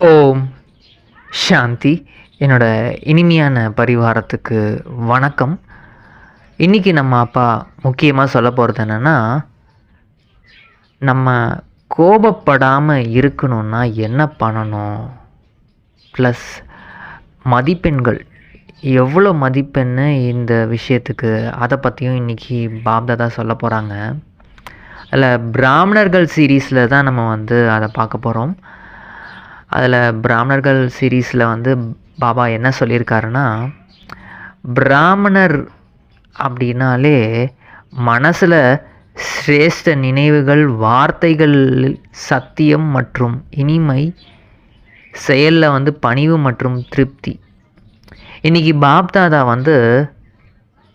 ஓம். சாந்தி. என்னோட இனிமையான பரிவாரத்துக்கு வணக்கம். இன்றைக்கி நம்ம அப்பா முக்கியமாக சொல்ல போகிறது என்னென்னா நம்ம கோபப்படாமல் இருக்கணும்னா என்ன பண்ணணும்? ப்ளஸ் மதிப்பெண்கள். எவ்வளோ மதிப்பெண்ணு இந்த விஷயத்துக்கு? அதை பற்றியும் இன்றைக்கி பாப்தாதா சொல்ல போகிறாங்க அதில் பிராமணர்கள் சீரீஸில் தான் நம்ம வந்து அதை பார்க்க போகிறோம் அதில் பிராமணர்கள் சீரீஸில் வந்து பாபா என்ன சொல்லியிருக்காருன்னா பிராமணர் அப்படின்னாலே மனசில் சிரேஷ்ட நினைவுகள் வார்த்தைகள் சத்தியம் மற்றும் இனிமை செயலில் வந்து பணிவு மற்றும் திருப்தி. இன்றைக்கி பாப்தாதா வந்து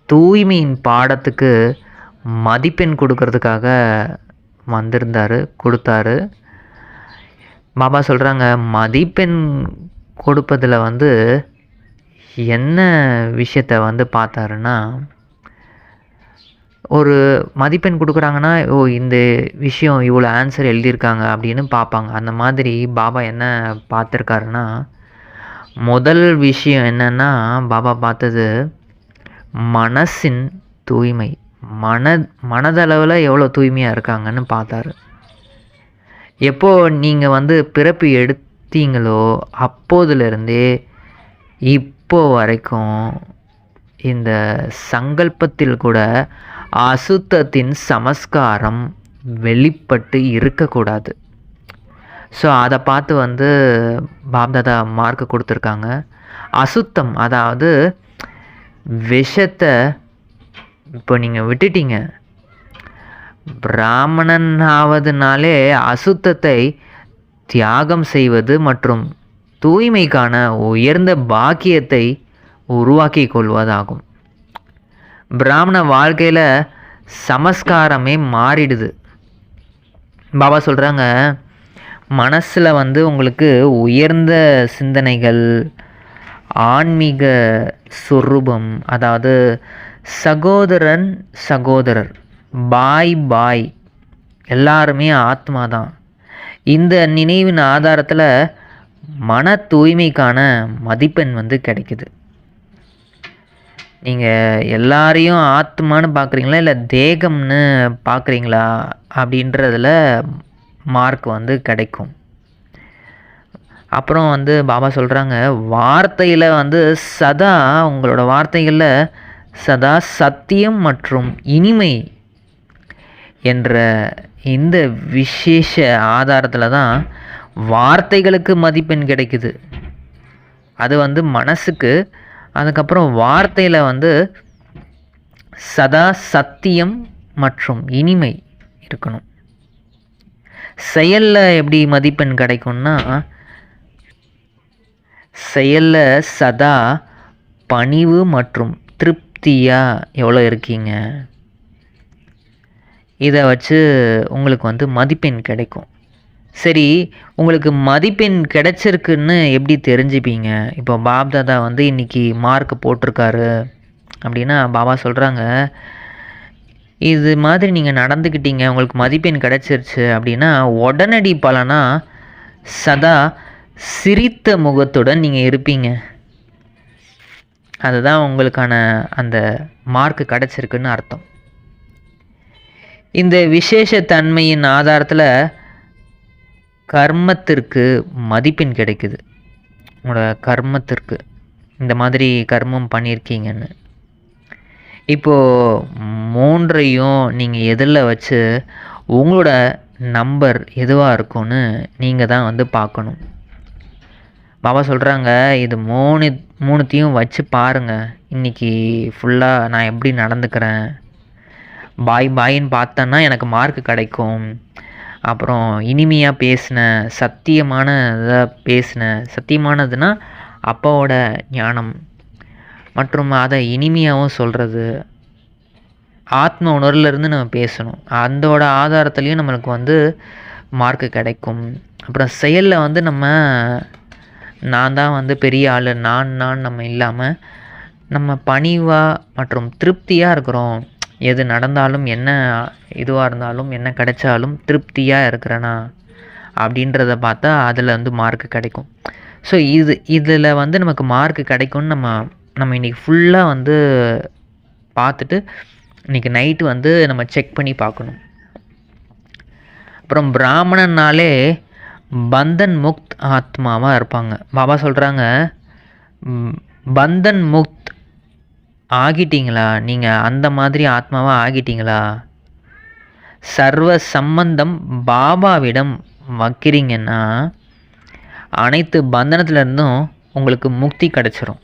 தூய்மையின் பாடத்துக்கு மதிப்பெண் கொடுக்கறதுக்காக வந்திருந்தார் கொடுத்தாரு. பாபா சொல்கிறாங்க மதிப்பெண் கொடுப்பதில் வந்து என்ன விஷயத்த வந்து பார்த்தாருன்னா ஒரு மதிப்பெண் கொடுக்குறாங்கன்னா ஓ இந்த விஷயம் இவ்வளோ ஆன்சர் எழுதியிருக்காங்க அப்படின்னு பார்ப்பாங்க. அந்த மாதிரி பாபா என்ன பார்த்துருக்காருன்னா முதல் விஷயம் என்னென்னா பாபா பார்த்தது மனசின் தூய்மை. மன மனதளவில் எவ்வளோ தூய்மையாக இருக்காங்கன்னு பார்த்தாரு. எப்போது நீங்கள் வந்து பிறப்பு எடுத்தீங்களோ அப்போதுலேருந்தே இப்போ வரைக்கும் இந்த சங்கல்பத்தில் கூட அசுத்தத்தின் சமஸ்காரம் வெளிப்பட்டு இருக்கக்கூடாது. ஸோ அதை பார்த்து வந்து பாப்தாதா மார்க் கொடுத்துருக்காங்க. அசுத்தம் அதாவது விஷத்தை இப்போ நீங்கள் விட்டுட்டீங்க. பிராமணன் ஆவதுனாலே அசுத்தத்தை தியாகம் செய்வது மற்றும் தூய்மைக்கான உயர்ந்த பாக்கியத்தை உருவாக்கி கொள்வதாகும். பிராமண வாழ்க்கையில் சமஸ்காரமே மாறிடுது. பாபா சொல்கிறாங்க மனசில் வந்து உங்களுக்கு உயர்ந்த சிந்தனைகள் ஆன்மீக சொரூபம் அதாவது சகோதரன் சகோதரர் பாய் பாய். எல்லாருமே ஆத்மா தான். இந்த நினைவின் ஆதாரத்தில் மன தூய்மைக்கான மதிப்பெண் வந்து கிடைக்குது. நீங்கள் எல்லாரையும் ஆத்மான்னு பார்க்குறீங்களா இல்லை தேகம்னு பார்க்குறீங்களா அப்படின்றதுல மார்க் வந்து கிடைக்கும். அப்புறம் வந்து பாபா சொல்கிறாங்க வார்த்தையில் வந்து சதா உங்களோட வார்த்தைகளில் சதா சத்தியம் மற்றும் இனிமை என்ற இந்த விசேஷ ஆதாரத்தில் தான் வார்த்தைகளுக்கு மதிப்பெண் கிடைக்குது. அது வந்து மனசுக்கு அதுக்கப்புறம் வார்த்தையில் வந்து சதா சத்தியம் மற்றும் இனிமை இருக்கணும். செயலில் எப்படி மதிப்பெண் கிடைக்கும்னா செயலில் சதா பணிவு மற்றும் திருப்தியாக எவ்வளோ இருக்கீங்க? இதை வச்சு உங்களுக்கு வந்து மதிப்பெண் கிடைக்கும். சரி உங்களுக்கு மதிப்பெண் கிடைச்சிருக்குன்னு எப்படி தெரிஞ்சுப்பீங்க? இப்போ பாப்தாதா வந்து இன்றைக்கி மார்க் போட்டிருக்காரு அப்படின்னா பாபா சொல்கிறாங்க இது மாதிரி நீங்கள் நடந்துக்கிட்டீங்க உங்களுக்கு மதிப்பெண் கிடச்சிருச்சு அப்படின்னா உடனடி பலனாக சதா சிரித்த முகத்துடன் நீங்கள் இருப்பீங்க. அதுதான் உங்களுக்கான அந்த மார்க் கிடச்சிருக்குன்னு அர்த்தம். இந்த விசேஷ தன்மையின் ஆதாரத்தில் கர்மத்திற்கு மதிப்பெண் கிடைக்குது. உங்களோட கர்மத்திற்கு. இந்த மாதிரி கர்மம் பண்ணியிருக்கீங்கன்னு. இப்போது மூன்றையும் நீங்கள் எதில் வச்சு உங்களோட நம்பர் எதுவாக இருக்கும்னு நீங்கள் தான் வந்து பார்க்கணும். பாபா சொல்கிறாங்க இது மூணு மூணுத்தையும் வச்சு பாருங்கள் இன்றைக்கி ஃபுல்லாக நான் எப்படி நடந்துக்கிறேன்? பாய் பாயின்னு பார்த்தேன்னா எனக்கு மார்க் கிடைக்கும். அப்புறம் இனிமையாக பேசினேன் சத்தியமான இதாக பேசினேன் சத்தியமானதுன்னா அப்பாவோட ஞானம். மற்றும் அதை இனிமையாகவும் சொல்கிறது ஆத்ம உணர்வுலேருந்து நம்ம பேசணும். அந்தோட ஆதாரத்துலேயும் நம்மளுக்கு வந்து மார்க்கு கிடைக்கும். அப்புறம் செயலில் வந்து நம்ம நான் தான் வந்து பெரிய ஆள். நான் நான் நம்ம இல்லாமல் நம்ம பணிவாக மற்றும் திருப்தியாக இருக்கிறோம். எது நடந்தாலும் என்ன இதுவாக இருந்தாலும் என்ன கிடைச்சாலும் திருப்தியாக இருக்கிறேனா? அப்படின்றத பார்த்தா அதில் வந்து மார்க் கிடைக்கும். ஸோ இது இதில் வந்து நமக்கு மார்க் கிடைக்கும்னு நம்ம நம்ம இன்றைக்கி ஃபுல்லாக வந்து பார்த்துட்டு இன்றைக்கி நைட்டு வந்து நம்ம செக் பண்ணி பார்க்கணும். அப்புறம் பிராமணன்னாலே பந்தன் முக்த் ஆத்மாவாக இருப்பாங்க. பாபா சொல்கிறாங்க பந்தன் முக்த் ஆகிட்டீங்களா? நீங்கள் அந்த மாதிரி ஆத்மாவாக ஆகிட்டீங்களா? சர்வ சம்பந்தம் பாபாவிடம் வைக்கிறீங்கன்னா அனைத்து பந்தனத்துலேருந்தும் உங்களுக்கு முக்தி கிடச்சிரும்.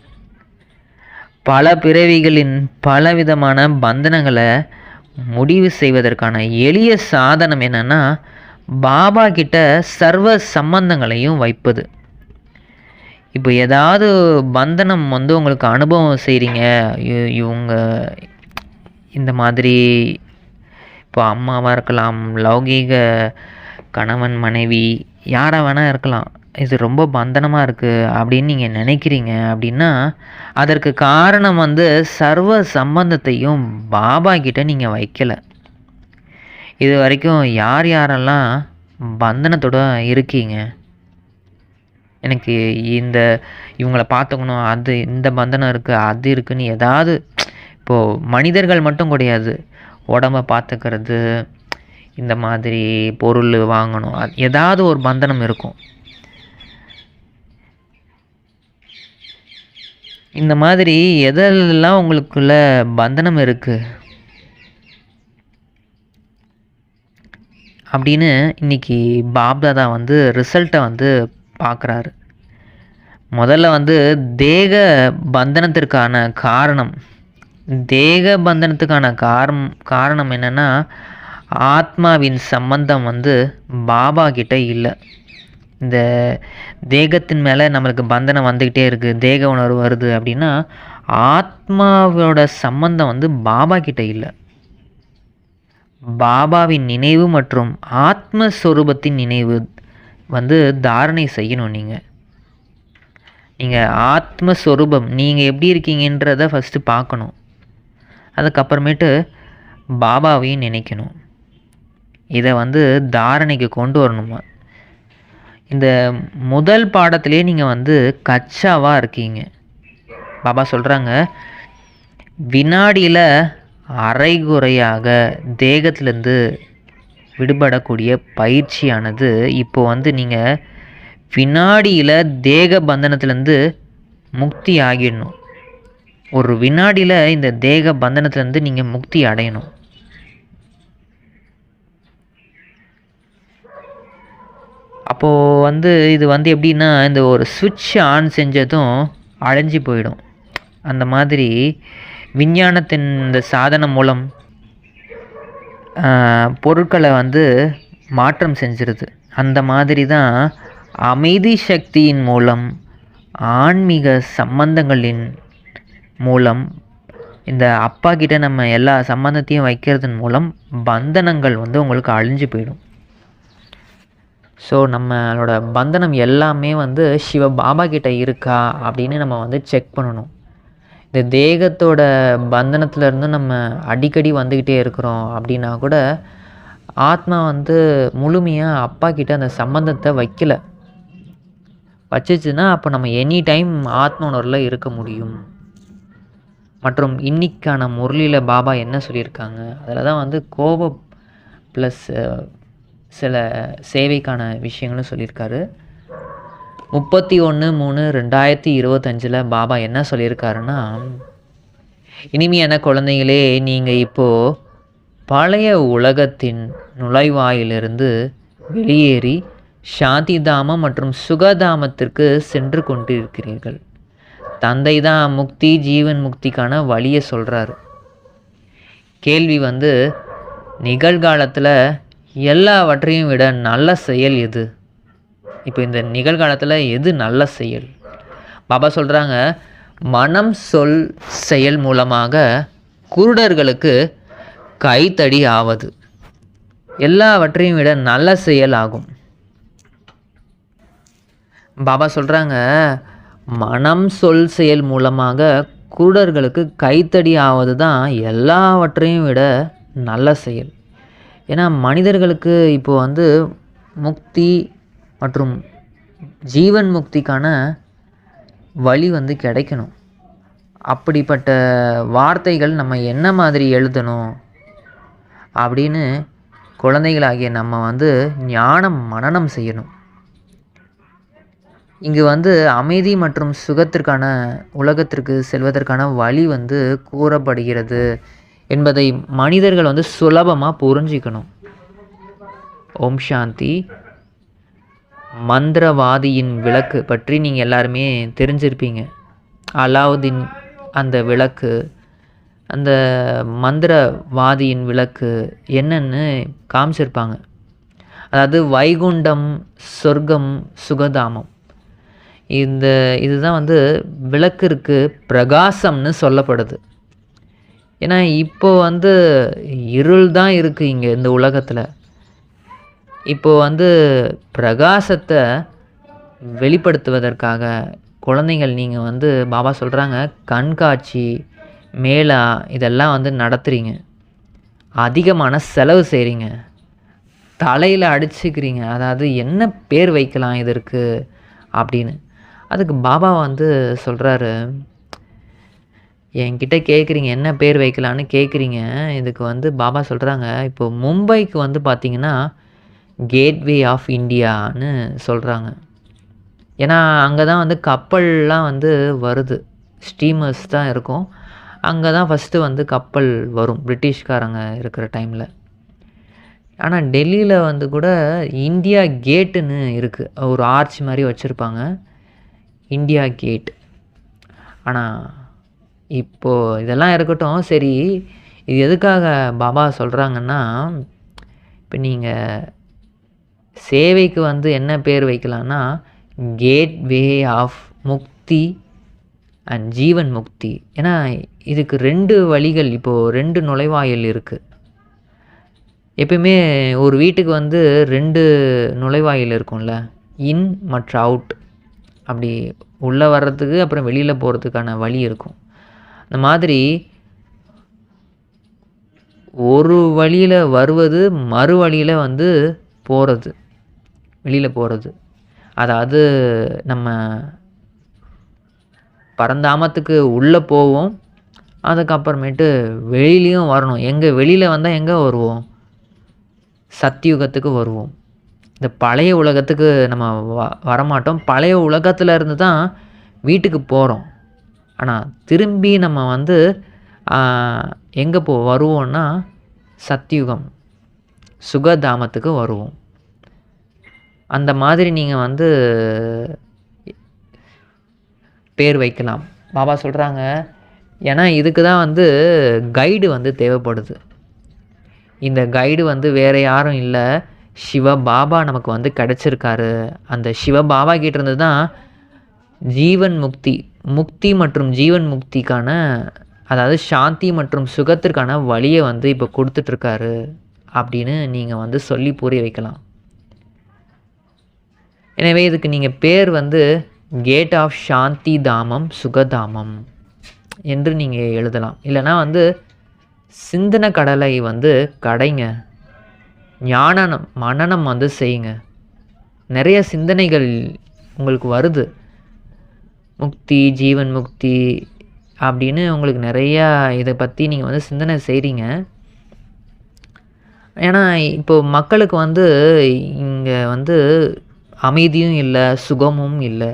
பல பிறவிகளின் பலவிதமான பந்தனங்களை முடிவு செய்வதற்கான எளிய சாதனம் என்னென்னா பாபா கிட்ட சர்வ சம்பந்தங்களையும் வைப்பது. இப்போ ஏதாவது பந்தனம் வந்து உங்களுக்கு அனுபவம் செய்கிறீங்க இவங்க இந்த மாதிரி இப்போ அம்மாவாக இருக்கலாம் லௌகீக கணவன் மனைவி யாராக வேணால் இருக்கலாம். இது ரொம்ப பந்தனமாக இருக்குது அப்படின்னு நீங்கள் நினைக்கிறீங்க அப்படின்னா அதற்கு காரணம் வந்து சர்வ சம்பந்தத்தையும் பாபா கிட்ட நீங்கள் வைக்கலை. இது வரைக்கும் யார் யாரெல்லாம் பந்தனத்தோட இருக்கீங்க? எனக்கு இந்த இவங்கள பார்த்துக்கணும் அது இந்த பந்தனம் இருக்குது அது இருக்குன்னு ஏதாவது இப்போது மனிதர்கள் மட்டும் கிடையாது. உடம்ப பார்த்துக்கிறது இந்த மாதிரி பொருள் வாங்கணும் அது ஏதாவது ஒரு பந்தனம் இருக்கும். இந்த மாதிரி எதெல்லாம் உங்களுக்குள்ள பந்தனம் இருக்குது அப்படின்னு இன்னைக்கு பாப்தாதா வந்து ரிசல்ட்டை வந்து பார்க்குறாரு. முதல்ல வந்து தேக பந்தனத்திற்கான காரணம் தேக பந்தனத்துக்கான காரம் காரணம் என்னென்னா ஆத்மாவின் சம்பந்தம் வந்து பாபா கிட்ட இல்லை. இந்த தேகத்தின் மேலே நம்மளுக்கு பந்தனம் வந்துக்கிட்டே இருக்குது தேக உணர்வு வருது அப்படின்னா ஆத்மாவோட சம்பந்தம் வந்து பாபா கிட்ட இல்லை. பாபாவின் நினைவு மற்றும் ஆத்மஸ்வரூபத்தின் நினைவு வந்து தாரணை செய்யணும் நீங்கள் நீங்கள் ஆத்மஸ்வரூபம் நீங்கள் எப்படி இருக்கீங்கன்றத ஃபஸ்ட்டு பார்க்கணும். அதுக்கப்புறமேட்டு பாபாவையும் நினைக்கணும். இதை வந்து தாரணைக்கு கொண்டு வரணுமா? இந்த முதல் பாடத்திலே நீங்கள் வந்து கச்சாவாக இருக்கீங்க. பாபா சொல்கிறாங்க வினாடியில் அரைகுறையாக தேகத்துலேருந்து விடுபடக்கூடிய பயிற்சியானது இப்போ வந்து நீங்கள் வினாடியில் தேக பந்தனத்துலேருந்து முக்தி ஆகிடணும். ஒரு வினாடியில் இந்த தேக பந்தனத்துலேருந்து நீங்கள் முக்தி அடையணும். அப்போது வந்து இது வந்து எப்படின்னா இந்த ஒரு சுவிட்ச் ஆன் செஞ்சதும் அழைஞ்சி போயிடும். அந்த மாதிரி விஞ்ஞானத்தின் இந்த சாதனம் மூலம் பொருட்களை வந்து மாற்றம் செஞ்சிருது. அந்த மாதிரி தான் அமைதி சக்தியின் மூலம் ஆன்மீக சம்பந்தங்களின் மூலம் இந்த அப்பா கிட்ட நம்ம எல்லா சம்பந்தத்தையும் வைக்கிறதன் மூலம் பந்தனங்கள் வந்து உங்களுக்கு அழிஞ்சு போயிடும். ஸோ நம்மளோட பந்தனம் எல்லாமே வந்து சிவ பாபா கிட்ட இருக்கா அப்படின்னு நம்ம வந்து செக் பண்ணணும். இந்த தேகத்தோட பந்தனத்துலேருந்து நம்ம அடிக்கடி வந்துக்கிட்டே இருக்கிறோம் அப்படின்னா கூட ஆத்மா வந்து முழுமையாக அப்பா கிட்ட அந்த சம்பந்தத்தை வைக்கல. வச்சிச்சுன்னா அப்போ நம்ம எனி டைம் ஆத்ம உணர்வில் இருக்க முடியும். மற்றும் இன்னைக்கான முரளியில் பாபா என்ன சொல்லியிருக்காங்க? அதில் தான் வந்து கோபம் ப்ளஸ் சில சேவைக்கான விஷயங்களும் சொல்லியிருக்காரு. முப்பத்தி ஒன்று மூணு ரெண்டாயிரத்தி இருபத்தஞ்சில் பாபா என்ன சொல்லியிருக்காருன்னா இனிமையான குழந்தைகளே நீங்கள் இப்போது பழைய உலகத்தின் நுழைவாயிலிருந்து வெளியேறி சாந்தி தாமம் மற்றும் சுகதாமத்திற்கு சென்று கொண்டிருக்கிறீர்கள். தந்தை தான் முக்தி ஜீவன் முக்திக்கான வழியை சொல்கிறாரு கேள்வி வந்து நிகழ்காலத்தில் எல்லாவற்றையும் விட நல்ல செயல் எது? இப்போ இந்த நிகழ்காலத்தில் எது நல்ல செயல்? பாபா சொல்கிறாங்க மனம் சொல் செயல் மூலமாக குருடர்களுக்கு கைத்தடி ஆவது. எல்லாவற்றையும் விட நல்ல செயல் ஆகும். பாபா சொல்கிறாங்க மனம் சொல் செயல் மூலமாக குருடர்களுக்கு கைத்தடி ஆவது தான் எல்லாவற்றையும் விட நல்ல செயல். ஏன்னா மனிதர்களுக்கு இப்போ வந்து முக்தி மற்றும் ஜீவன் முக்திக்கான வழி வந்து கிடைக்கணும். அப்படிப்பட்ட வார்த்தைகள் நம்ம என்ன மாதிரி எழுதணும் அப்படின்னு குழந்தைகளாகிய நம்ம வந்து ஞானம் மனனம் செய்யணும். இங்கு வந்து அமைதி மற்றும் சுகத்திற்கான உலகத்திற்கு செல்வதற்கான வழி வந்து கூறப்படுகிறது என்பதை மனிதர்கள் வந்து சுலபமாக புரிஞ்சிக்கணும். ஓம் சாந்தி. மந்திரவாதியின் விளக்கு பற்றி நீங்கள் எல்லாருமே தெரிஞ்சிருப்பீங்க. அலாவுதீன் அந்த விளக்கு அந்த மந்திரவாதியின் விளக்கு என்னன்னு காமிச்சிருப்பாங்க. அதாவது வைகுண்டம் சொர்க்கம் சுகதாமம். இந்த இதுதான் வந்து விளக்கிற்கு பிரகாசம்னு சொல்லப்படுது. ஏன்னா இப்போ வந்து இருள் தான் இருக்குது இங்கே இந்த உலகத்தில். இப்போ வந்து பிரகாசத்தை வெளிப்படுத்துவதற்காக குழந்தைகள் நீங்கள் வந்து பாபா சொல்கிறாங்க கண்காட்சி மேளா இதெல்லாம் வந்து நடத்துகிறீங்க அதிகமான செலவு செய்கிறீங்க தலையில் அடிச்சுக்கிறீங்க. அதாவது என்ன பேர் வைக்கலாம் இதற்கு அப்படின்னு. அதுக்கு பாபா வந்து சொல்கிறாரு என்கிட்ட கேட்குறீங்க என்ன பேர் வைக்கலான்னு கேட்குறீங்க இதுக்கு வந்து பாபா சொல்கிறாங்க இப்போ மும்பைக்கு வந்து பார்த்திங்கன்னா கேட்வே ஆஃப் இந்தியான்னு சொல்கிறாங்க ஏன்னா அங்கே தான் வந்து கப்பல்லாம் வந்து வருது. ஸ்டீமர்ஸ் தான் இருக்கும். அங்கே தான் ஃபஸ்ட்டு வந்து கப்பல் வரும். பிரிட்டிஷ்காரங்க இருக்கிற டைமில் ஆனால் டெல்லியில் வந்து கூட இந்தியா கேட்டுன்னு இருக்குது ஒரு ஆர்ச் மாதிரி வச்சுருப்பாங்க. India gate. ஆனால் இப்போது இதெல்லாம் இருக்கட்டும். சரி இது எதுக்காக பாபா சொல்கிறாங்கன்னா இப்போ நீங்கள் சேவைக்கு வந்து என்ன பேர் வைக்கலான்னா gateway of Mukti and Jeevan Mukti ஏன்னா இதுக்கு ரெண்டு வழிகள் இப்போது ரெண்டு நுழைவாயில் இருக்குது எப்பயுமே ஒரு வீட்டுக்கு வந்து ரெண்டு நுழைவாயில் இருக்கும்ல இன் மற்ற அவுட் அப்படி உள்ளே வர்றதுக்கு அப்புறம் வெளியில் போகிறதுக்கான வழி இருக்கும். அந்த மாதிரி ஒரு வழியில் வருவது மறு வழியில் வந்து போகிறது வெளியில் போகிறது அதாவது நம்ம பரந்தாமத்துக்கு உள்ளே போவோம். அதுக்கப்புறமேட்டு வெளியிலையும் வரணும். எங்கே வெளியில் வந்தால் எங்கே வருவோம்? சத்தியுகத்துக்கு வருவோம். இந்த பழைய உலகத்துக்கு நம்ம வ வரமாட்டோம். பழைய உலகத்தில் இருந்து தான் வீட்டுக்கு போகிறோம் ஆனால் திரும்பி நம்ம வந்து எங்கே போ வருவோம்னா சத்தியுகம் சுகதாமத்துக்கு வருவோம். அந்த மாதிரி நீங்கள் வந்து பேர் வைக்கலாம். பாபா சொல்கிறாங்க ஏன்னா இதுக்கு தான் வந்து கைடு வந்து தேவைப்படுது. இந்த கைடு வந்து வேறு யாரும் இல்லை. சிவ பாபா நமக்கு வந்து கிடச்சிருக்காரு. அந்த சிவ பாபா கிட்டேருந்து தான் ஜீவன் முக்தி முக்தி மற்றும் ஜீவன் முக்திக்கான அதாவது சாந்தி மற்றும் சுகத்திற்கான வழியை வந்து இப்போ கொடுத்துட்ருக்காரு அப்படின்னு நீங்கள் வந்து சொல்லி புரிய வைக்கலாம். எனவே இதுக்கு நீங்கள் பேர் வந்து கேட் ஆஃப் சாந்தி தாமம் சுகதாமம் என்று நீங்கள் எழுதலாம். இல்லைனா வந்து சிந்தனை கடலை வந்து கடைங்க. ஞானம் மனநம் வந்து செய்யுங்க. நிறைய சிந்தனைகள் உங்களுக்கு வருது. முக்தி ஜீவன் முக்தி அப்படின்னு உங்களுக்கு நிறையா இதை பற்றி நீங்கள் வந்து சிந்தனை செய்கிறீங்க ஏன்னா இப்போது மக்களுக்கு வந்து இங்கே வந்து அமைதியும் இல்லை சுகமும் இல்லை.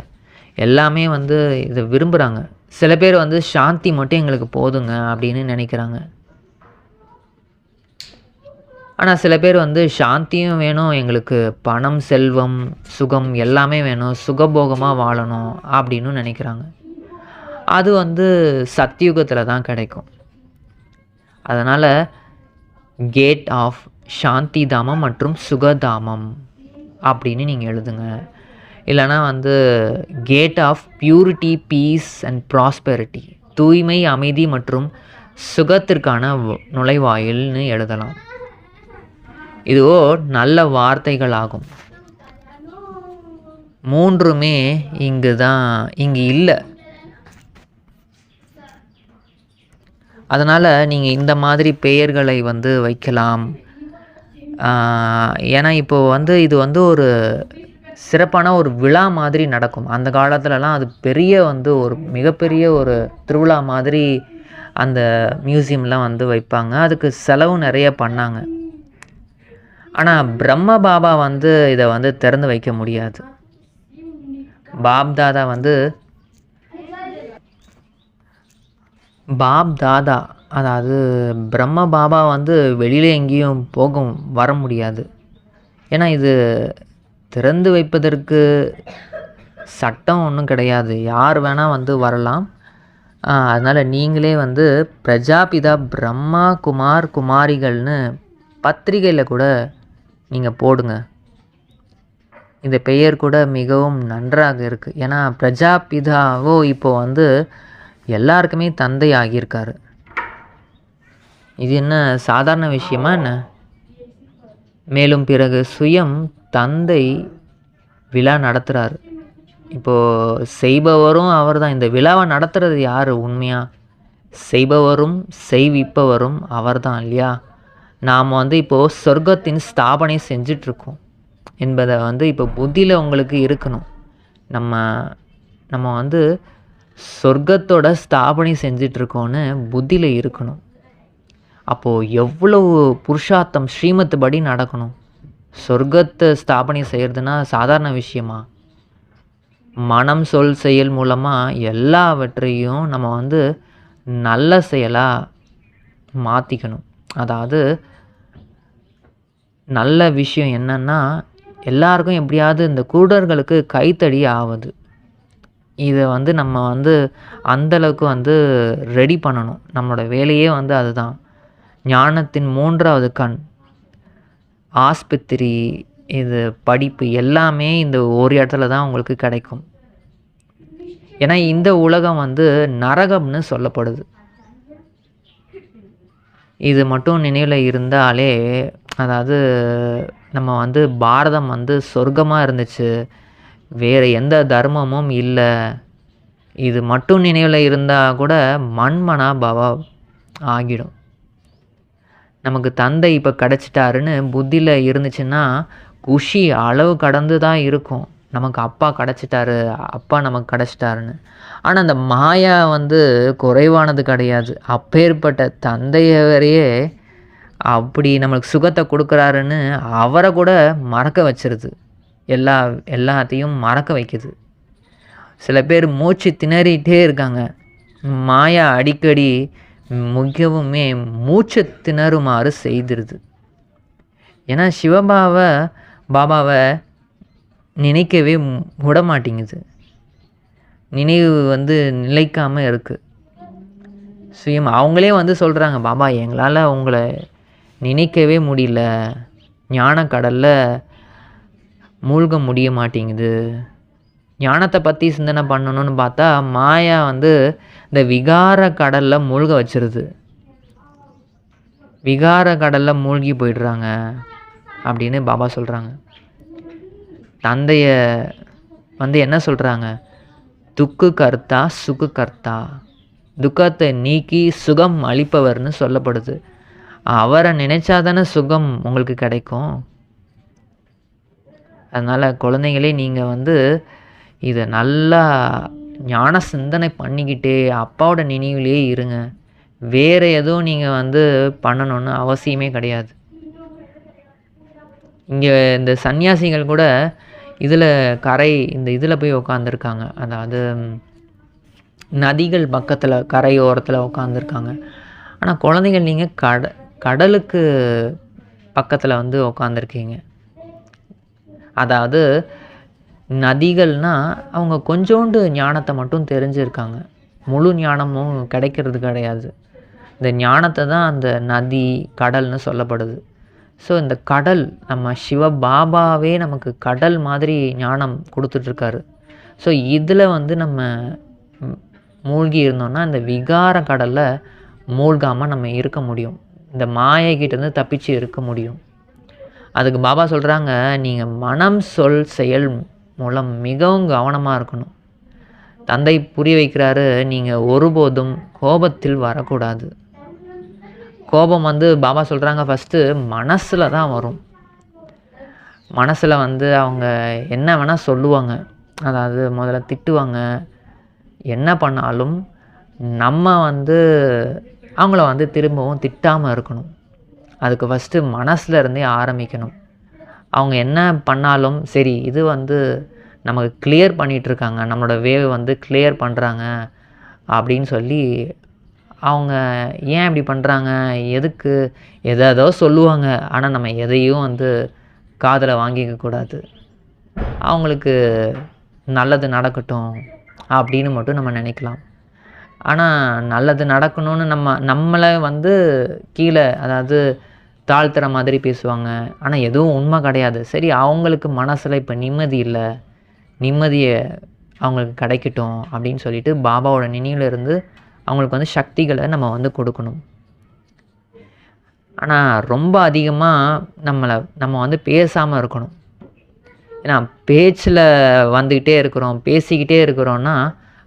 எல்லாமே வந்து இதை விரும்புகிறாங்க சில பேர் வந்து சாந்தி மட்டும் எங்களுக்கு போதுங்க அப்படின்னு நினைக்கிறாங்க. ஆனால் சில பேர் வந்து சாந்தியும் வேணும் எங்களுக்கு பணம் செல்வம் சுகம் எல்லாமே வேணும் சுகபோகமாக வாழணும் அப்படின்னு நினைக்கிறாங்க. அது வந்து சத்தியுகத்தில் தான் கிடைக்கும். அதனால் கேட் ஆஃப் சாந்தி தாமம் மற்றும் சுகதாமம். அப்படின்னு நீங்கள் எழுதுங்க. இல்லைனா வந்து gate of purity peace and prosperity தூய்மை அமைதி மற்றும் சுகத்திற்கான நுழைவாயில்னு எழுதலாம். இதுவோ நல்ல வார்த்தைகள் ஆகும் மூன்றுமே இங்கு தான் இங்கு இல்லை. அதனால் நீங்கள் இந்த மாதிரி பெயர்களை வந்து வைக்கலாம். ஏன்னா இப்போது வந்து இது வந்து ஒரு சிறப்பான ஒரு விழா மாதிரி நடக்கும். அந்த காலத்துலலாம் அது பெரிய வந்து ஒரு மிகப்பெரிய ஒரு திருவிழா மாதிரி அந்த மியூசியம்லாம் வந்து வைப்பாங்க. அதுக்கு செலவும் நிறைய பண்ணாங்க. ஆனால் பிரம்ம பாபா வந்து இதை வந்து திறந்து வைக்க முடியாது. பாப் தாதா வந்து பாப் தாதா அதாவது பிரம்ம பாபா வந்து வெளியில் எங்கேயும் போக வர முடியாது. ஏன்னா இது திறந்து வைப்பதற்கு சட்டம் ஒன்றும் கிடையாது. யார் வேணால் வந்து வரலாம். அதனால் நீங்களே வந்து பிரஜாபிதா பிரம்மா குமார் குமாரிகள்னு பத்திரிகையில் கூட நீங்கள் போடுங்க. இந்த பெயர் கூட மிகவும் நன்றாக இருக்குது ஏன்னா பிரஜாபிதாவோ இப்போ வந்து எல்லாருக்குமே தந்தை ஆகியிருக்காரு இது என்ன சாதாரண விஷயமா என்ன? மேலும் பிறகு சுயம் தந்தை விழா நடத்துகிறாரு இப்போது செய்பவரும் அவர் தான் இந்த விழாவை நடத்துகிறது யார் உண்மையாக செய்பவரும் செய்விப்பவரும் அவர் தான் இல்லையா? நாம் வந்து இப்போது சொர்க்கத்தின் ஸ்தாபனை செஞ்சிட்ருக்கோம் என்பதை வந்து இப்போ புத்தியில் உங்களுக்கு இருக்கணும். நம்ம நம்ம வந்து சொர்க்கத்தோட ஸ்தாபனை செஞ்சிட்ருக்கோன்னு புத்தியில் இருக்கணும். அப்போது எவ்வளவு புருஷார்த்தம் ஸ்ரீமத்து படி நடக்கணும்? சொர்க்கத்தை ஸ்தாபனை செய்கிறதுனா சாதாரண விஷயமா? மனம் சொல் செயல் மூலமாக எல்லாவற்றையும் நம்ம வந்து நல்ல செயலாக மாற்றிக்கணும் அதாவது நல்ல விஷயம் என்னன்னா எல்லாருக்கும் எப்படியாவது இந்த குருடர்களுக்கு கைத்தடி ஆகுது இதை வந்து நம்ம வந்து அந்தளவுக்கு வந்து ரெடி பண்ணணும். நம்மளோட வேலையே வந்து அதுதான். ஞானத்தின் மூன்றாவது கண். ஆஸ்பத்திரி இது படிப்பு எல்லாமே இந்த ஒரு இடத்துல தான் உங்களுக்கு கிடைக்கும். ஏன்னா இந்த உலகம் வந்து நரகம்னு சொல்லப்படுது. இது மட்டும் நினைவில் இருந்தாலே அதாவது நம்ம வந்து பாரதம் வந்து சொர்க்கமாக இருந்துச்சு. வேறு எந்த தர்மமும் இல்லை. இது மட்டும் நினைவில் இருந்தால் கூட மண்மனா பவா ஆகிடும். நமக்கு தந்தை இப்போ கிடச்சிட்டாருன்னு புத்தியில் இருந்துச்சுன்னா குஷி அளவு கடந்து தான் இருக்கும். நமக்கு அப்பா கிடச்சிட்டாரு அப்பா நமக்கு கிடச்சிட்டாருன்னு. ஆனால் அந்த மாயா வந்து குறைவானது கிடையாது. அப்பேற்பட்ட தந்தையவரையே அப்படி நம்மளுக்கு சுகத்தை கொடுக்குறாருன்னு அவரை கூட மறக்க வச்சிருது. எல்லா எல்லாத்தையும் மறக்க வைக்குது. சில பேர் மூச்சு திணறிட்டே இருக்காங்க. மாயா அடிக்கடி மிகவுமே மூச்சு திணறுமாறு செய்திருது. ஏன்னா சிவபாவை பாபாவை நினைக்கவே விட மாட்டேங்குது நினைவு வந்து நிலைக்காமல் இருக்குது சுயம் அவங்களே வந்து சொல்கிறாங்க பாபா எங்களால் உங்களை நினைக்கவே முடியல. ஞானக்கடலில் மூழ்க முடிய மாட்டேங்குது ஞானத்தை பற்றி சிந்தனை பண்ணணும்னு பார்த்தா மாயா வந்து இந்த விகார கடலில் மூழ்க வச்சிருது. விகார கடலில் மூழ்கி போயிடுறாங்க அப்படின்னு பாபா சொல்கிறாங்க தந்தையை வந்து என்ன சொல்கிறாங்க துக்கு கர்த்தா சுக்கு கர்த்தா. துக்கத்தை நீக்கி சுகம் அளிப்பவர்னு சொல்லப்படுது. அவரை நினைச்சாதானே சுகம் உங்களுக்கு கிடைக்கும். அதனால் குழந்தைங்களே நீங்கள் வந்து இதை நல்லா ஞான சிந்தனை பண்ணிக்கிட்டே அப்பாவோட நினைவுலேயே இருங்க. வேறு எதுவும் நீங்கள் வந்து பண்ணணும்னு அவசியமே கிடையாது. இங்கே இந்த சன்னியாசிகள் கூட இதில் கரை இந்த இதில் போய் உக்காந்துருக்காங்க. அதாவது நதிகள் பக்கத்தில் கரையோரத்தில் உட்காந்துருக்காங்க ஆனால் குழந்தைகள் நீங்கள் கட கடலுக்கு பக்கத்தில் வந்து உக்காந்துருக்கீங்க. அதாவது நதிகள்னால் அவங்க கொஞ்சோண்டு ஞானத்தை மட்டும் தெரிஞ்சிருக்காங்க. முழு ஞானமும் கிடைக்கிறது கிடையாது. இந்த ஞானத்தை தான் அந்த நதி கடல்னு சொல்லப்படுது. ஸோ இந்த கடல் நம்ம சிவ பாபாவே நமக்கு கடல் மாதிரி ஞானம் கொடுத்துட்ருக்காரு. ஸோ இதில் வந்து நம்ம மூழ்கி இருந்தோம்னா இந்த விகார கடலில் மூழ்காமல் நம்ம இருக்க முடியும். இந்த மாயைக்கிட்டேருந்து தப்பிச்சு இருக்க முடியும். அதுக்கு பாபா சொல்கிறாங்க நீங்கள் மனம் சொல் செயல் மூலம் மிகவும் கவனமாக இருக்கணும். தந்தை புரிய வைக்கிறாரு நீங்கள் ஒருபோதும் கோபத்தில் வரக்கூடாது. கோபம் வந்து பாபா சொல்கிறாங்க ஃபஸ்ட்டு மனசில் தான் வரும். மனசில் வந்து அவங்க என்ன வேணால் சொல்லுவாங்க. அதாவது முதல்ல திட்டுவாங்க. என்ன பண்ணாலும் நம்ம வந்து அவங்கள வந்து திரும்பவும் திட்டாமல் இருக்கணும். அதுக்கு ஃபஸ்ட்டு மனசில் இருந்தே ஆரம்பிக்கணும். அவங்க என்ன பண்ணாலும் சரி இது வந்து நமக்கு கிளியர் பண்ணிகிட்ருக்காங்க நம்மளோட வேவ் வந்து கிளியர் பண்ணுறாங்க அப்படின்னு சொல்லி அவங்க ஏன் இப்படி பண்ணுறாங்க எதுக்கு எதை சொல்லுவாங்க. ஆனால் நம்ம எதையும் வந்து காதில் வாங்கிக்க கூடாது. அவங்களுக்கு நல்லது நடக்கட்டும் அப்படின்னு மட்டும் நம்ம நினைக்கலாம். ஆனால் நல்லது நடக்கணும்னு நம்ம நம்மளை வந்து கீழே அதாவது தாழ்த்துற மாதிரி பேசுவாங்க. ஆனால் எதுவும் உண்மை கிடையாது. சரி அவங்களுக்கு மனசில் இப்போ நிம்மதி இல்லை. நிம்மதியை அவங்களுக்கு கிடைக்கட்டும் அப்படின்னு சொல்லிட்டு பாபாவோட நினைவில் இருந்து அவங்களுக்கு வந்து சக்திகளை நம்ம வந்து கொடுக்கணும். ஆனால் ரொம்ப அதிகமாக நம்மளை நம்ம வந்து பேசாமல் இருக்கணும். ஏன்னா பேச்சில் வந்துக்கிட்டே இருக்கிறோம் பேசிக்கிட்டே இருக்கிறோன்னா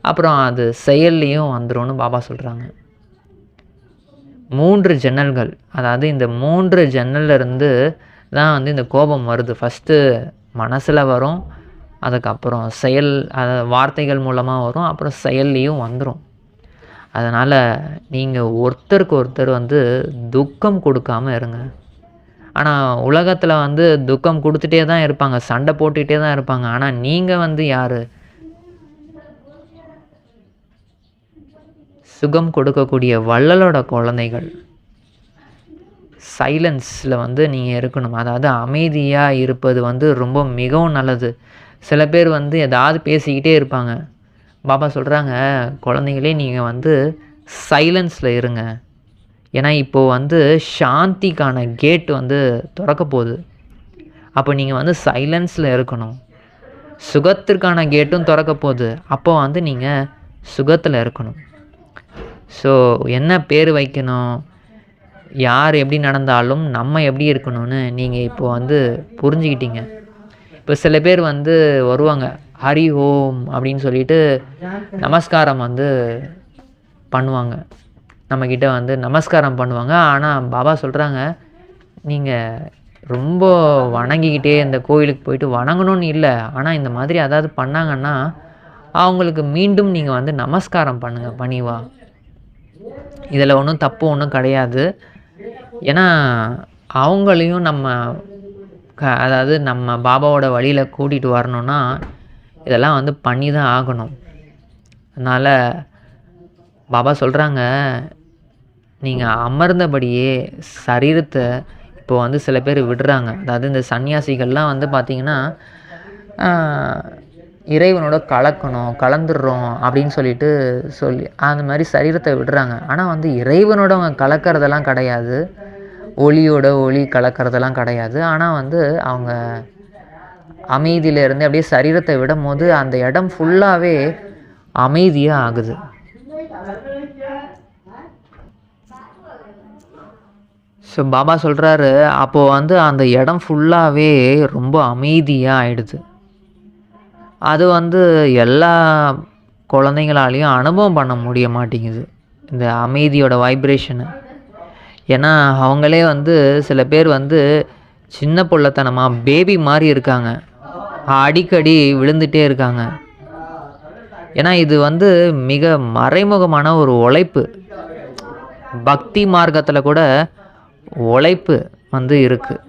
அப்புறம் அது செயல்லையும் வந்துடும் பாபா சொல்கிறாங்க மூன்று ஜன்னல்கள். அதாவது இந்த மூன்று ஜன்னல்ல இருந்து தான் வந்து இந்த கோபம் வருது. ஃபஸ்ட்டு மனசில் வரும் அதுக்கப்புறம் செயல் அது வார்த்தைகள் மூலமாக வரும் அப்புறம் செயல்லையும் வந்துடும் அதனால் நீங்கள் ஒருத்தருக்கு ஒருத்தர் வந்து துக்கம் கொடுக்காம இருங்க. ஆனால் உலகத்தில் வந்து துக்கம் கொடுத்துட்டே தான் இருப்பாங்க சண்டை போட்டுக்கிட்டே தான் இருப்பாங்க. ஆனால் நீங்கள் வந்து யார்? சுகம் கொடுக்கக்கூடிய வள்ளலோட குழந்தைகள். சைலன்ஸில் வந்து நீங்கள் இருக்கணும். அதாவது அமைதியாக இருப்பது வந்து ரொம்ப மிகவும் நல்லது. சில பேர் வந்து ஏதாவது பேசிக்கிட்டே இருப்பாங்க. பாபா சொல்கிறாங்க குழந்தைங்களே நீங்கள் வந்து சைலன்ஸில் இருங்க. ஏன்னா இப்போது வந்து சாந்திக்கான கேட் வந்து திறக்க போகுது. அப்போ நீங்கள் வந்து சைலன்ஸில் இருக்கணும். சுகத்திற்கான கேட்டும் திறக்க போகுது. அப்போ வந்து நீங்கள் சுகத்தில் இருக்கணும். ஸோ என்ன பேர் வைக்கணும்? யார் எப்படி நடந்தாலும் நம்ம எப்படி இருக்கணும்னு நீங்கள் இப்போ வந்து புரிஞ்சுக்கிட்டீங்க. இப்போ சில பேர் வந்து வருவாங்க ஹரி ஓம் அப்படின்னு சொல்லிட்டு நமஸ்காரம் வந்து பண்ணுவாங்க. நம்மக்கிட்ட வந்து நமஸ்காரம் பண்ணுவாங்க. ஆனால் பாபா சொல்கிறாங்க நீங்கள் ரொம்ப வணங்கிக்கிட்டே இந்த கோயிலுக்கு போயிட்டு வணங்கணும்னு இல்லை. ஆனால் இந்த மாதிரி அதாவது பண்ணாங்கன்னா அவங்களுக்கு மீண்டும் நீங்கள் வந்து நமஸ்காரம் பண்ணுங்கள் பணிவா. இதில் ஒன்றும் தப்பு ஒன்றும் கிடையாது. ஏன்னா அவங்களையும் நம்ம க அதாவது நம்ம பாபாவோட வழியில் கூட்டிகிட்டு வரணும்னா இதெல்லாம் வந்து பண்ணி தான் ஆகணும். அதனால் பாபா சொல்கிறாங்க நீங்கள் அமர்ந்தபடியே சரீரத்தை இப்போ வந்து சில பேர் விடுறாங்க. அதாவது இந்த சன்னியாசிகள்லாம் வந்து பார்த்திங்கன்னா இறைவனோட கலக்கணும் கலந்துடுறோம் அப்படின்னு சொல்லிட்டு சொல்லி அந்த மாதிரி சரீரத்தை விடுறாங்க. ஆனால் வந்து இறைவனோட அவங்க கலக்கிறதெல்லாம் கிடையாது. ஒளியோட ஒளி கலக்கிறதெல்லாம் கிடையாது. ஆனால் வந்து அவங்க அமைதியிலேருந்து அப்படியே சரீரத்தை விடும் போது அந்த இடம் ஃபுல்லாகவே அமைதியாக ஆகுது. ஸோ பாபா சொல்கிறாரு அப்போது வந்து அந்த இடம் ஃபுல்லாகவே ரொம்ப அமைதியாக ஆயிடுது. அது வந்து எல்லா குழந்தைங்களாலையும் அனுபவம் பண்ண முடிய மாட்டேங்குது. இந்த அமைதியோட வைப்ரேஷனு ஏன்னா அவங்களே வந்து சில பேர் வந்து சின்ன பிள்ளைத்தனமாக பேபி மாதிரி இருக்காங்க. அடிக்கடி விழுந்துட்டே இருக்காங்க. ஏன்னா இது வந்து மிக மறைமுகமான ஒரு உழைப்பு. பக்தி மார்க்கத்தில் கூட உழைப்பு வந்து இருக்குது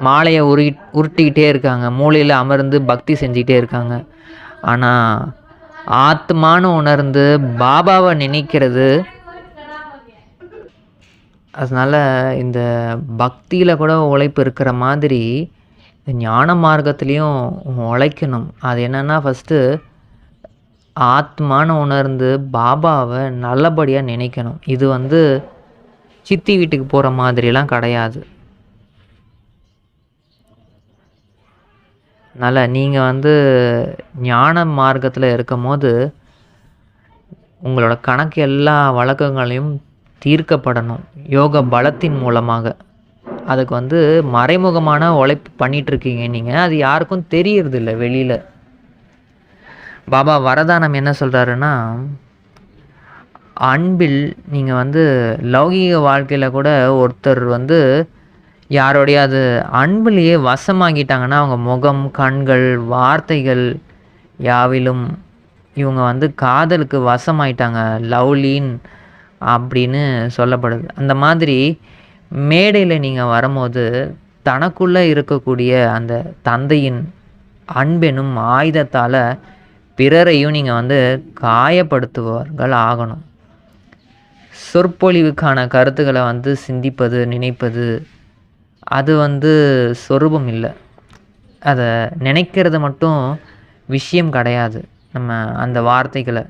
மாலையை உரு உருட்டிக்கிட்டே இருக்காங்க. மூலையில் அமர்ந்து பக்தி செஞ்சுக்கிட்டே இருக்காங்க. ஆனால் ஆத்மான்னு உணர்ந்து பாபாவை நினைக்கிறது அதனால் இந்த பக்தியில் கூட உழைப்பு இருக்கிற மாதிரி ஞான மார்க்கத்துலேயும் உழைக்கணும். அது என்னென்னா ஃபஸ்ட்டு ஆத்மான உணர்ந்து பாபாவை நல்லபடியாக நினைக்கணும். இது வந்து சித்தி வீட்டுக்கு போகிற மாதிரிலாம் கிடையாது. அதனால் நீங்கள் வந்து ஞான மார்க்கத்தில் இருக்கும் போது உங்களோட கணக்கு எல்லா வழக்கங்களையும் தீர்க்கப்படணும் யோக பலத்தின் மூலமாக. அதுக்கு வந்து மறைமுகமான உழைப்பு பண்ணிகிட்ருக்கீங்க நீங்கள் அது யாருக்கும் தெரியறதில்ல வெளியில். பாபா வரதானம் என்ன சொல்கிறாருன்னா அன்பில் நீங்கள் வந்து லௌகீக வாழ்க்கையில் கூட ஒருத்தர் வந்து யாரோடைய அது அன்புலேயே வசமாகிட்டாங்கன்னா அவங்க முகம் கண்கள் வார்த்தைகள் யாவிலும் இவங்க வந்து காதலுக்கு வசமாயிட்டாங்க. லவ்லின் அப்படின்னு சொல்லப்படுது. அந்த மாதிரி மேடையில் நீங்கள் வரும்போது தனக்குள்ளே இருக்கக்கூடிய அந்த தந்தையின் அன்பெனும் ஆயுதத்தால் பிறரையும் நீங்கள் வந்து காயப்படுத்துவார்கள் ஆகணும். சொற்பொழிவுக்கான கருத்துக்களை வந்து சிந்திப்பது நினைப்பது அது வந்து சொரூபம் இல்லை. அதை நினைக்கிறது மட்டும் விஷயம் கிடையாது. நம்ம அந்த வார்த்தைகளை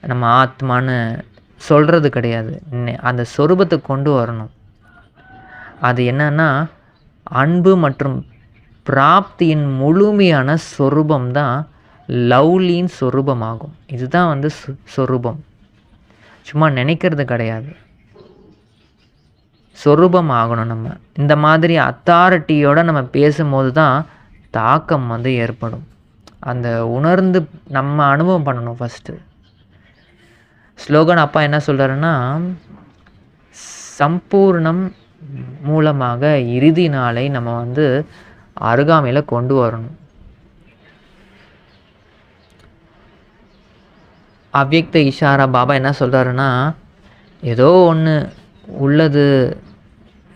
நம்ம ஆத்மான்னு சொல்கிறது கிடையாது. நெ- அந்த சொரூபத்தை கொண்டு வரணும். அது என்னன்னா அன்பு மற்றும் பிராப்தியின் முழுமையான சொரூபம் தான் லவ்லின் சொரூபமாகும். இதுதான் வந்து சொ- சொரூபம். சும்மா நினைக்கிறது கிடையாது. சொரூபம் ஆகணும் நம்ம. இந்த மாதிரி அத்தாரிட்டியோடு நம்ம பேசும்போது தான் தாக்கம் வந்து ஏற்படும். அந்த உணர்ந்து நம்ம அனுபவம் பண்ணணும் ஃபஸ்ட்டு ஸ்லோகன் அப்பா என்ன சொல்கிறாருன்னா சம்பூர்ணம் மூலமாக இறுதி நாளை நம்ம வந்து அருகாமையில் கொண்டு வரணும். அவ்யக்த இஷாரா பாபா என்ன சொல்கிறாருன்னா ஏதோ ஒன்று உள்ளது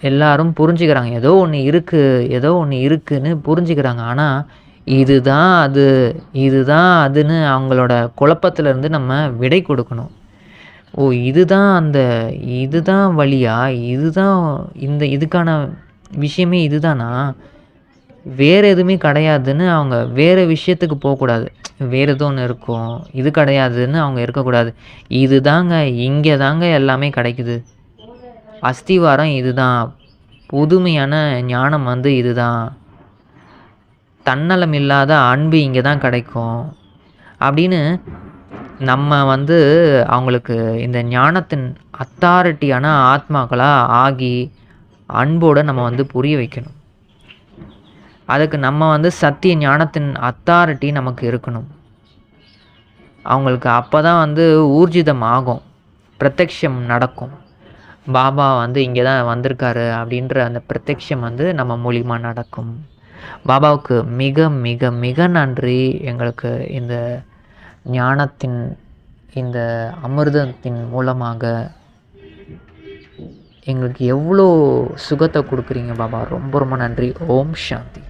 எல்லாரும் புரிஞ்சுக்கிறாங்க. ஏதோ ஒன்று இருக்குது ஏதோ ஒன்று இருக்குதுன்னு புரிஞ்சுக்கிறாங்க. ஆனால் இதுதான் அது இதுதான் அதுன்னு அவங்களோட குழப்பத்திலேருந்து நம்ம விடை கொடுக்கணும். ஓ இதுதான் அந்த இதுதான் வழியா? இதுதான் இந்த இதுக்கான விஷயமே இதுதானா? வேறு எதுவுமே கிடையாதுன்னு அவங்க வேறு விஷயத்துக்கு போகக்கூடாது. வேறு ஏதோ ஒன்று இருக்கும். இது கிடையாதுன்னு அவங்க இருக்கக்கூடாது. இதுதாங்க இங்கே தாங்க எல்லாமே கிடைக்குது. அஸ்திவாரம் இதுதான். புதுமையான ஞானம் வந்து இதுதான். தன்னலம் இல்லாத அன்பு இங்கே தான் கிடைக்கும். அப்படின்னு நம்ம வந்து அவங்களுக்கு இந்த ஞானத்தின் அத்தாரிட்டியான ஆத்மாக்களாக ஆகி அன்போடு நம்ம வந்து புரிய வைக்கணும். அதுக்கு நம்ம வந்து சத்திய ஞானத்தின் அத்தாரிட்டி நமக்கு இருக்கணும். அவங்களுக்கு அப்போ தான் வந்து ஊர்ஜிதம் ஆகும். பிரத்யக்ஷம் நடக்கும். பாபா வந்து இங்கே தான் வந்திருக்காரு அப்படின்ற அந்த பிரத்யக்ஷம் வந்து நம்ம மூலிமா நடக்கும். பாபாவுக்கு மிக மிக மிக நன்றி. எங்களுக்கு இந்த ஞானத்தின் இந்த அமிர்தத்தின் மூலமாக எங்களுக்கு எவ்வளோ சுகத்தை கொடுக்குறீங்க பாபா. ரொம்ப ரொம்ப நன்றி. ஓம் சாந்தி.